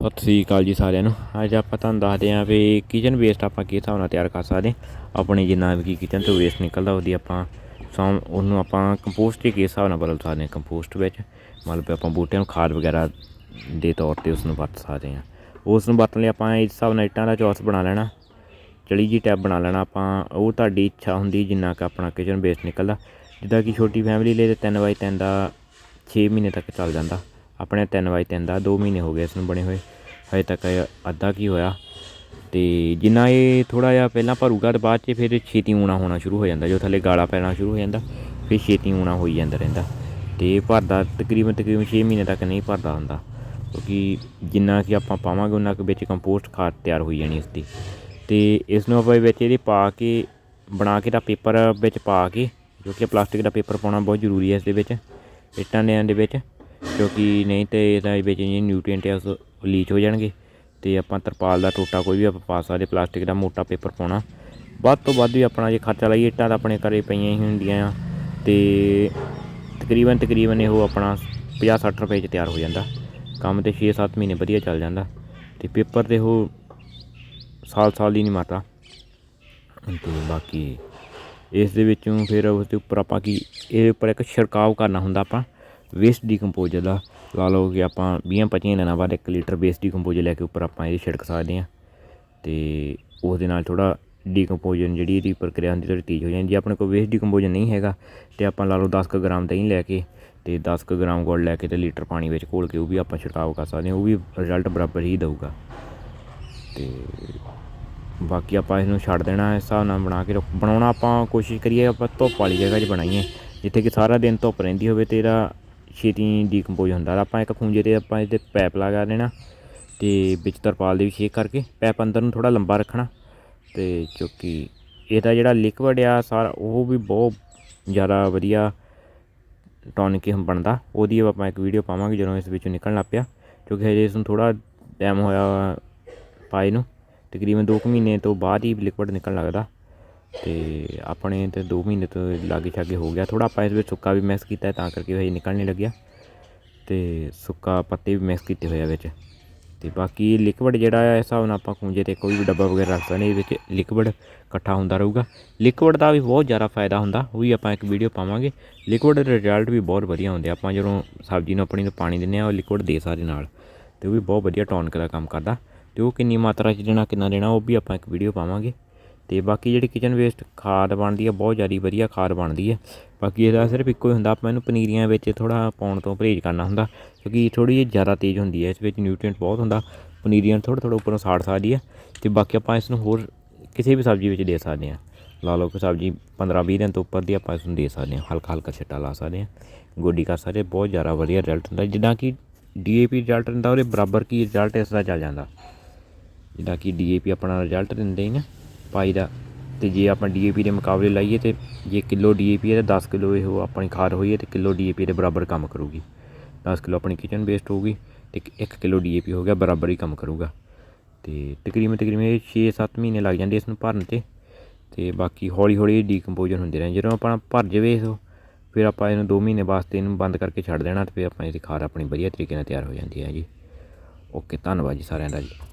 ਸਤਿ ਸ੍ਰੀ ਅਕਾਲ ਜੀ ਸਾਰਿਆਂ ਨੂੰ। ਅੱਜ ਆਪਾਂ ਤੁਹਾਨੂੰ ਦੱਸਦੇ ਹਾਂ ਵੀ ਕਿਚਨ ਵੇਸਟ ਆਪਾਂ ਕਿਸ ਹਿਸਾਬ ਨਾਲ ਤਿਆਰ ਕਰ ਸਕਦੇ ਹਾਂ। ਆਪਣੇ ਜਿੰਨਾ ਵੀ ਕਿਚਨ ਤੋਂ ਵੇਸਟ ਨਿਕਲਦਾ, ਉਹਦੀ ਆਪਾਂ ਸੌਂ, ਉਹਨੂੰ ਆਪਾਂ ਕੰਪੋਸਟ ਦੇ ਕਿਸ ਹਿਸਾਬ ਨਾਲ ਬਦਲ ਸਕਦੇ ਹਾਂ। ਕੰਪੋਸਟ ਵਿੱਚ ਮਤਲਬ ਵੀ ਆਪਾਂ ਬੂਟਿਆਂ ਨੂੰ ਖਾਦ ਵਗੈਰਾ ਦੇ ਤੌਰ ਤੇ ਉਸ ਨੂੰ ਵਰਤ ਸਕਦੇ ਹਾਂ। ਉਸ ਨੂੰ ਵਰਤਣ ਲਈ ਆਪਾਂ ਇਸ ਹਿਸਾਬ ਨਾਲ ਇੱਟਾਂ ਦਾ ਚੌਰਸ ਬਣਾ ਲੈਣਾ, ਚਲੀ ਜੀ ਟੈਬ ਬਣਾ ਲੈਣਾ। ਆਪਾਂ ਉਹ ਤੁਹਾਡੀ ਇੱਛਾ ਹੁੰਦੀ ਜਿੰਨਾ ਕੁ ਆਪਣਾ ਕਿਚਨ ਵੇਸਟ ਨਿਕਲਦਾ। ਜਿੱਦਾਂ ਕਿ ਛੋਟੀ ਫੈਮਿਲੀ ਲਈ ਤੇ 3 ਬਾਈ 3 ਦਾ 6 ਮਹੀਨੇ ਤੱਕ ਚੱਲ ਜਾਂਦਾ। ਆਪਣੇ 3 ਬਾਈ 3 ਦਾ 2 ਮਹੀਨੇ ਹੋ ਗਏ ਇਸ ਨੂੰ ਬਣੇ ਹੋਏ। ਹਜੇ ਤੱਕ ਅੱਧਾ ਕੀ ਹੋਇਆ। ਤੇ ਜਿੰਨਾ ਇਹ ਥੋੜਾ ਜਿਹਾ ਪਹਿਲਾਂ ਭਰੂਗਾ ਤੇ ਬਾਅਦ 'ਚ ਫਿਰ ਛੇਤੀ ਊਣਾ ਹੋਣਾ ਸ਼ੁਰੂ ਹੋ ਜਾਂਦਾ। ਜੋ ਥੱਲੇ ਗਾਲਾ ਪੈਣਾ ਸ਼ੁਰੂ ਹੋ ਜਾਂਦਾ, ਫਿਰ ਛੇਤੀ ਊਣਾ ਹੋਈ ਜਾਂਦਾ ਰਹਿੰਦਾ। ਤੇ ਭਰਦਾ ਤਕਰੀਬਨ ਤਕਰੀਬਨ 6 ਮਹੀਨੇ ਤੱਕ ਨਹੀਂ ਭਰਦਾ ਹੁੰਦਾ। ਕਿਉਂਕਿ ਜਿੰਨਾ ਕਿ ਆਪਾਂ ਪਾਵਾਂਗੇ ਉਹਨਾਂ ਕੁ ਵਿੱਚ ਕੰਪੋਸਟ ਖਾਦ ਤਿਆਰ ਹੋਈ ਜਾਣੀ ਉਸਦੀ। ਦੀ ਤੇ ਇਸ ਨੂੰ ਆਪਾਂ ਵਿੱਚ ਇਹਦੇ ਪਾ ਕੇ, ਬਣਾ ਕੇ ਤਾਂ ਪੇਪਰ ਵਿੱਚ ਪਾ ਕੇ, ਜੋ ਕਿ ਪਲਾਸਟਿਕ ਦਾ ਪੇਪਰ ਪਾਉਣਾ ਬਹੁਤ ਜ਼ਰੂਰੀ ਹੈ ਇਸ ਦੇ ਵਿੱਚ, ਇੱਟਾਂ ਦੇ ਦੇ ਵਿੱਚ। ਕਿਉਂਕਿ ਨਹੀਂ ਤੇ ਇਹਦਾ ਵਿੱਚ ਜਿਹੜੇ ਨਿਊਟ੍ਰੀਐਂਟ ਆ ਉਸ ਲੀਚ ਹੋ ਜਾਣਗੇ ਤੇ ਆਪਾਂ ਤਰਪਾਲ ਦਾ ਟੋਟਾ ਕੋਈ ਵੀ ਆਪਾਂ ਪਾ ਸਕਦੇ ਪਲਾਸਟਿਕ ਦਾ ਮੋਟਾ ਪੇਪਰ ਪਾਉਣਾ। ਵੱਧ ਤੋਂ ਵੱਧ ਵੀ ਆਪਣਾ ਜੇ ਖਰਚਾ ਲਾਈਏ, ਇੱਟਾਂ ਤਾਂ ਆਪਣੇ ਘਰੇ ਪਈਆਂ ਹੀ ਹੁੰਦੀਆਂ ਆ ਤੇ ਤਕਰੀਬਨ ਤਕਰੀਬਨ ਇਹੋ ਆਪਣਾ 50 60 ਰੁਪਏ 'ਚ ਤਿਆਰ ਹੋ ਜਾਂਦਾ। ਕੰਮ ਤੇ 6-7 ਮਹੀਨੇ ਵਧੀਆ ਚੱਲ ਜਾਂਦਾ ਤੇ ਪੇਪਰ ਤੇ ਉਹ ਸਾਲ ਸਾਲ ਦੀ ਨਹੀਂ ਮਾਤਾ ਤੇ ਬਾਕੀ ਇਸ ਦੇ ਵਿੱਚੋਂ ਫਿਰ ਉਸ ਦੇ ਉੱਪਰ ਆਪਾਂ ਕੀ, ਇਹਦੇ ਉੱਪਰ ਇੱਕ ਛਿੜਕਾਵ ਕਰਨਾ ਹੁੰਦਾ ਆਪਾਂ। ਵੇਸਟ ਡੀਕੰਪੋਜ਼ਰ ਦਾ ਲਾ ਲਓ ਕਿ ਆਪਾਂ 20 25 ਦਿਨਾਂ ਬਾਅਦ 1 ਲੀਟਰ ਵੇਸਟ ਡੀਕੰਪੋਜ਼ਰ ਲੈ ਕੇ ਉੱਪਰ ਆਪਾਂ ਇਹ ਛਿੜਕ ਸਕਦੇ ਹਾਂ। ਤੇ ਉਸ ਦੇ ਨਾਲ ਥੋੜਾ ਡੀਕੰਪੋਜਨ ਜਿਹੜੀ ਇਹਦੀ ਪ੍ਰਕਿਰਿਆ ਹੁੰਦੀ ਥੋੜੀ ਤੇਜ਼ ਹੋ ਜਾਂਦੀ। ਜੇ ਆਪਣੇ ਕੋਲ ਵੇਸਟ ਡੀਕੰਪੋਜ਼ਰ ਨਹੀਂ ਹੈਗਾ ਤੇ ਆਪਾਂ ਲਾ ਲਓ 10 ਕੁ ਗ੍ਰਾਮ ਦਹੀਂ ਲੈ ਕੇ ਤੇ 10 ਕੁ ਗ੍ਰਾਮ ਗੁੜ ਲੈ ਕੇ ਤੇ ਲੀਟਰ ਪਾਣੀ ਵਿੱਚ ਘੋਲ ਕੇ ਉਹ ਵੀ ਆਪਾਂ ਛਿੜਕਾਵ ਕਰ ਸਕਦੇ ਹਾਂ। ਉਹ ਵੀ ਰਿਜ਼ਲਟ ਬਰਾਬਰ ਹੀ ਦਊਗਾ। ਤੇ ਬਾਕੀ ਆਪਾਂ ਇਹਨੂੰ ਛੱਡ ਦੇਣਾ, ਇਸ ਹਿਸਾਬ ਨਾਲ ਬਣਾ ਕੇ ਰੱਖ- ਬਣਾਉਣਾ ਆਪਾਂ ਕੋਸ਼ਿਸ਼ ਕਰੀਏ ਆਪਾਂ ਧੁੱਪ ਵਾਲੀ ਜਗ੍ਹਾ 'ਚ ਬਣਾਈਏ, ਜਿੱਥੇ ਕਿ ਸਾਰਾ ਦਿਨ ਧੁੱਪ ਰਹਿੰਦੀ ਹੋਵੇ ਤੇ ਇਹਦਾ ਛੇਤੀ ਡੀਕੰਪੋਜ਼ ਹੁੰਦਾ ਆਪਾਂ ਇੱਕ ਖੂੰਜੇ ਤੇ ਆਪਾਂ ਇਹਦੇ ਪੈਪ ਲਗਾ ਦੇਣਾ ਤੇ ਵਿੱਚ ਤਰਪਾਲ ਦੇ ਵੀ ਛੇਕ ਕਰਕੇ ਪੈਪ ਅੰਦਰ ਨੂੰ ਥੋੜਾ ਲੰਬਾ ਰੱਖਣਾ ਤੇ ਕਿਉਂਕਿ ਇਹਦਾ ਜਿਹੜਾ ਲਿਕਵਿਡ ਆ ਸਾਰਾ ਉਹ ਵੀ ਬਹੁਤ ਜ਼ਿਆਦਾ ਵਧੀਆ ਟੌਨਿਕ ਹੀ ਬਣਦਾ, ਉਹਦੀ ਆਪਾਂ ਇੱਕ ਵੀਡੀਓ ਪਾਵਾਂਗੇ ਜਦੋਂ ਇਸ ਵਿੱਚੋਂ ਨਿਕਲਣ ਲੱਗ ਪਿਆ ਕਿਉਂਕਿ ਹਜੇ ਇਸ ਨੂੰ ਥੋੜਾ ਟਾਈਮ ਹੋਇਆ ਪਾਏ ਨੂੰ, ਤਕਰੀਬਨ 2 ਮਹੀਨੇ ਤੋਂ ਬਾਅਦ ਹੀ ਲਿਕਵਿਡ ਨਿਕਲਣ ਲੱਗਦਾ। ਤੇ ਆਪਣੇ ਤੇ 2 ਮਹੀਨੇ ਤੋਂ ਲਾਗੇ ਛਾਗੇ ਹੋ ਗਿਆ। ਥੋੜਾ ਆਪਾਂ ਇਸ ਵਿੱਚ ਸੁੱਕਾ ਵੀ ਮਿਕਸ ਕੀਤਾ ਤਾਂ ਕਰਕੇ ਹਜੇ ਨਿਕਲ ਨਹੀਂ ਲੱਗਿਆ। ਤੇ ਸੁੱਕਾ ਪੱਤੇ ਵੀ ਮਿਕਸ ਕੀਤੇ ਹੋਏ ਆ ਵਿੱਚ। ਤੇ ਬਾਕੀ ਲਿਕਵਿਡ ਜਿਹੜਾ ਆ, ਇਸ ਹਿਸਾਬ ਨਾਲ ਆਪਾਂ ਖੂੰਜੇ ਤੇ ਕੋਈ ਵੀ ਡੱਬਾ ਵਗੈਰਾ ਰੱਖ ਸਕਦੇ ਇਹਦੇ ਵਿੱਚ ਲਿਕਵਿਡ ਇਕੱਠਾ ਹੁੰਦਾ ਰਹੂਗਾ। ਲਿਕਵਿਡ ਦਾ ਵੀ ਬਹੁਤ ਜ਼ਿਆਦਾ ਫਾਇਦਾ ਹੁੰਦਾ, ਉਹ ਵੀ ਆਪਾਂ ਇੱਕ ਵੀਡੀਓ ਪਾਵਾਂਗੇ। ਲਿਕਵਿਡ ਦੇ ਰਿਜ਼ਲਟ ਵੀ ਬਹੁਤ ਵਧੀਆ ਹੁੰਦੇ ਆਪਾਂ ਜਦੋਂ ਸਬਜ਼ੀ ਨੂੰ ਆਪਣੀ ਨੂੰ ਪਾਣੀ ਦਿੰਦੇ ਆ ਉਹ ਲਿਕਵਿਡ ਦੇ ਸਾਰੇ ਨਾਲ। ਤੇ ਉਹ ਵੀ ਬਹੁਤ ਵਧੀਆ ਟੌਨਿਕ ਦਾ ਕੰਮ ਕਰਦਾ। ਤੇ ਉਹ ਕਿੰਨੀ ਮਾਤਰਾ 'ਚ ਦੇਣਾ, ਕਿੰਨਾ ਦੇਣਾ, ਉਹ ਵੀ ਆਪਾਂ ਇੱਕ ਵੀਡੀਓ ਪਾਵਾਂਗੇ। ਤੇ ਬਾਕੀ ਜਿਹੜੀ ਕਿਚਨ ਵੇਸਟ ਖਾਦ ਬਣਦੀ ਹੈ ਬਹੁਤ ਜ਼ਿਆਦਾ ਵਧੀਆ ਖਾਦ ਬਣਦੀ ਹੈ ਬਾਕੀ ਇਹਦਾ ਸਿਰਫ ਇੱਕੋ ਹੀ ਹੁੰਦਾ, ਆਪਾਂ ਇਹਨੂੰ ਪਨੀਰੀਆਂ ਵਿੱਚ ਥੋੜਾ ਪਾਉਣ ਤੋਂ ਪਰਹੇਜ਼ ਕਰਨਾ ਹੁੰਦਾ, ਕਿਉਂਕਿ ਥੋੜੀ ਜਿਹੀ ਜ਼ਿਆਦਾ ਤੇਜ਼ ਹੁੰਦੀ ਹੈ ਇਸ ਵਿੱਚ ਨਿਊਟ੍ਰੀਐਂਟ ਬਹੁਤ ਹੁੰਦਾ, ਪਨੀਰੀਆਂ ਥੋੜਾ ਥੋੜਾ ਉੱਪਰੋਂ ਸਾੜ ਸਕਦੀ ਹੈ ਤੇ ਬਾਕੀ ਆਪਾਂ ਇਸ ਨੂੰ ਹੋਰ ਕਿਸੇ ਵੀ ਸਬਜ਼ੀ ਵਿੱਚ ਦੇ ਸਕਦੇ ਹਾਂ ਲਾ ਲਓ ਕਿ ਸਬਜ਼ੀ 15 20 ਦਿਨ ਤੋਂ ਉੱਪਰ ਦੀ ਆਪਾਂ ਇਸ ਨੂੰ ਦੇ ਸਕਦੇ ਹਾਂ ਹਲਕਾ ਹਲਕਾ ਛਿੱਟਾ ਲਾ ਸਕਦੇ ਹਾਂ ਗੋਡੀ ਕਰ ਸਕਦੇ ਬਹੁਤ ਜ਼ਿਆਦਾ ਵਧੀਆ ਰਿਜ਼ਲਟ ਹੁੰਦਾ, ਜਿੱਦਾਂ ਕਿ ਡੀਏਪੀ ਰਿਜ਼ਲਟ ਹੁੰਦਾ ਉਹਦੇ ਬਰਾਬਰ ਕੀ ਰਿਜ਼ਲਟ ਇਸ ਦਾ ਚੱਲ ਜਾਂਦਾ। ਜਿੱਦਾਂ ਕਿ ਡੀਏਪੀ ਆਪਣਾ ਰਿਜ਼ਲਟ ਦਿੰਦੇ ਹੀ ਨਾ। ਪਾਈ ਦਾ ਤੇ ਜੇ ਆਪਾਂ ਡੀਏਪੀ ਦੇ ਮੁਕਾਬਲੇ ਲਾਈਏ ਤੇ ਜੇ ਕਿਲੋ ਡੀਏਪੀ ਹੈ ਤਾਂ 10 ਕਿਲੋ ਇਹ ਆਪਣੀ ਖਾਦ ਹੋਈ ਹੈ ਤੇ ਕਿਲੋ ਡੀਏਪੀ ਦੇ ਬਰਾਬਰ ਕੰਮ ਕਰੂਗੀ। 10 ਕਿਲੋ ਆਪਣੀ ਕਿਚਨ ਵੇਸਟ ਹੋਊਗੀ ਤੇ 1 ਕਿਲੋ ਡੀਏਪੀ ਹੋ ਗਿਆ ਬਰਾਬਰ ਹੀ ਕੰਮ ਕਰੂਗਾ। ਤੇ ਤਕਰੀਬਨ ਤਕਰੀਬਨ ਇਹ 6-7 ਮਹੀਨੇ ਲੱਗ ਜਾਂਦੇ ਇਸ ਨੂੰ ਭਰਨ ਤੇ। ਤੇ ਬਾਕੀ ਹੌਲੀ ਹੌਲੀ ਡੀਕੰਪੋਜ਼ਰ ਹੁੰਦੇ ਰਹਿਣ। ਜਦੋਂ ਆਪਾਂ ਭਰ ਜਾਵੇ ਇਹ ਫਿਰ ਆਪਾਂ ਇਹਨੂੰ 2 ਮਹੀਨੇ ਵਾਸਤੇ ਇਹਨੂੰ ਬੰਦ ਕਰਕੇ ਛੱਡ ਦੇਣਾ ਤੇ ਫਿਰ ਆਪਾਂ ਇਹਦੀ ਖਾਦ ਆਪਣੀ ਵਧੀਆ ਤਰੀਕੇ ਨਾਲ ਤਿਆਰ ਹੋ ਜਾਂਦੀ ਹੈ ਜੀ। ਓਕੇ, ਧੰਨਵਾਦ ਜੀ ਸਾਰਿਆਂ ਦਾ ਜੀ।